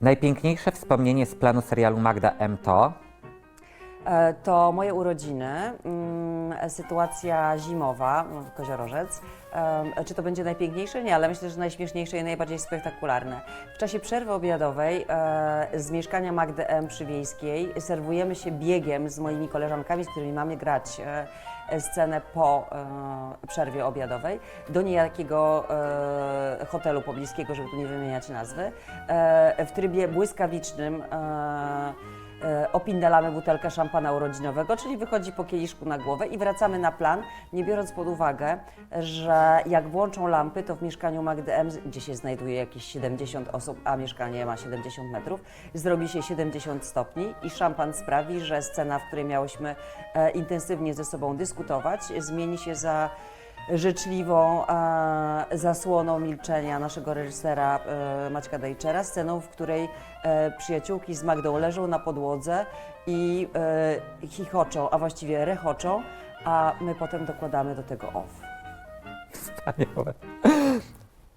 Najpiękniejsze wspomnienie z planu serialu Magda M. to To moje urodziny, mm, sytuacja zimowa w Koziorożec. E, Czy to będzie najpiękniejsze? Nie, ale myślę, że najśmieszniejsze i najbardziej spektakularne. W czasie przerwy obiadowej e, z mieszkania Magdy M. Przywiejskiej serwujemy się biegiem z moimi koleżankami, z którymi mamy grać e, scenę po e, przerwie obiadowej do niejakiego e, hotelu pobliskiego, żeby tu nie wymieniać nazwy, e, w trybie błyskawicznym. E, e, opindalamy butelkę szampana urodzinowego, czyli wychodzi po kieliszku na głowę i wracamy na plan, nie biorąc pod uwagę, że jak włączą lampy, to w mieszkaniu Magdy M, gdzie się znajduje jakieś 70 osób, a mieszkanie ma 70 metrów, zrobi się 70 stopni i szampan sprawi, że scena, w której miałyśmy e, intensywnie ze sobą dyskutować, zmieni się za życzliwą e, zasłoną milczenia naszego reżysera e, Maćka Dejczera, sceną, w której e, przyjaciółki z Magdą leżą na podłodze i chichoczą, a właściwie rechoczą, a my potem dokładamy do tego off. wspaniałe.